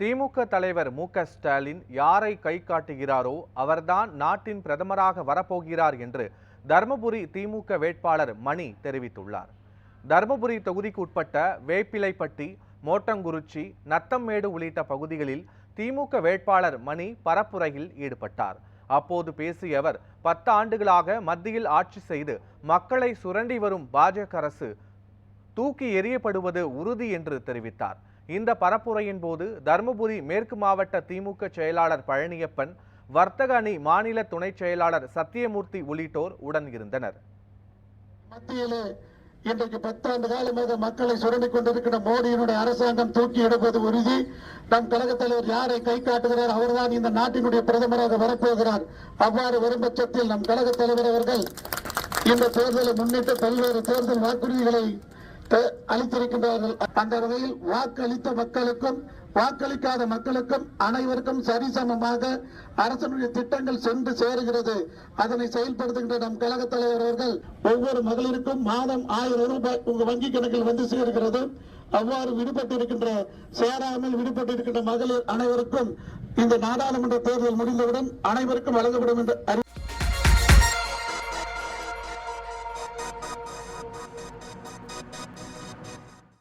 திமுக தலைவர் மு க ஸ்டாலின் யாரை கை காட்டுகிறாரோ அவர்தான் நாட்டின் பிரதமராக வரப்போகிறார் என்று தர்மபுரி திமுக வேட்பாளர் மணி தெரிவித்துள்ளார். தர்மபுரி தொகுதிக்குட்பட்ட வேப்பிலைப்பட்டி மோட்டங்குறிச்சி நத்தம்மேடு உள்ளிட்ட பகுதிகளில் திமுக வேட்பாளர் மணி பரப்புரையில் ஈடுபட்டார். அப்போது பேசிய அவர் பத்து ஆண்டுகளாக மத்தியில் ஆட்சி செய்து மக்களை சுரண்டி வரும் பாஜக அரசு தூக்கி எறியப்படுவது உறுதி என்று தெரிவித்தார். இந்த பரப்புரையின் போது தருமபுரி மேற்கு மாவட்ட திமுக செயலாளர் பழனியப்பன் வர்த்தக அணி மாநில துணைச் செயலாளர் சத்தியமூர்த்தி உள்ளிட்டோர் உடன் இருந்தனர். மத்தியிலே இன்றைக்கு பத்தாண்டு காலமாக மக்களை சுரண்டிக் கொண்டிருக்கிற மோடியினுடைய அரசாங்கம் தூக்கி எடுப்பது உறுதி. நம் கழகத் தலைவர் யாரை கை காட்டுகிறார்? அவர்தான் இந்த நாட்டினுடைய பிரதமராக வரப்போகிறார். அவ்வாறு வரும் பட்சத்தில் நம் கழகத் தலைவர் அவர்கள் இந்த தேர்தலை முன்னிட்டு பல்வேறு தேர்தல் வாக்குறுதிகளை அளித்திருக்கின்றார்கள் அந்த வகையில் வாக்களித்த மக்களுக்கும் வாக்களிக்காத மக்களுக்கும் அனைவருக்கும் சரிசமமாக அரசனுடைய திட்டங்கள் சென்று சேருகிறது. அதனை செயல்படுத்துகின்ற நம் கழக தலைவர் அவர்கள் ஒவ்வொரு மகளிருக்கும் மாதம் ஆயிரம் ரூபாய் உங்க வங்கி கணக்கில் வந்து சேர்கிறது. அவ்வாறு விடுபட்டிருக்கின்ற சேராமல் விடுபட்டிருக்கின்ற மகளிர் அனைவருக்கும் இந்த நாடாளுமன்ற தேர்தல் முடிந்தவுடன் அனைவருக்கும் வழங்கப்படும் என்று அறி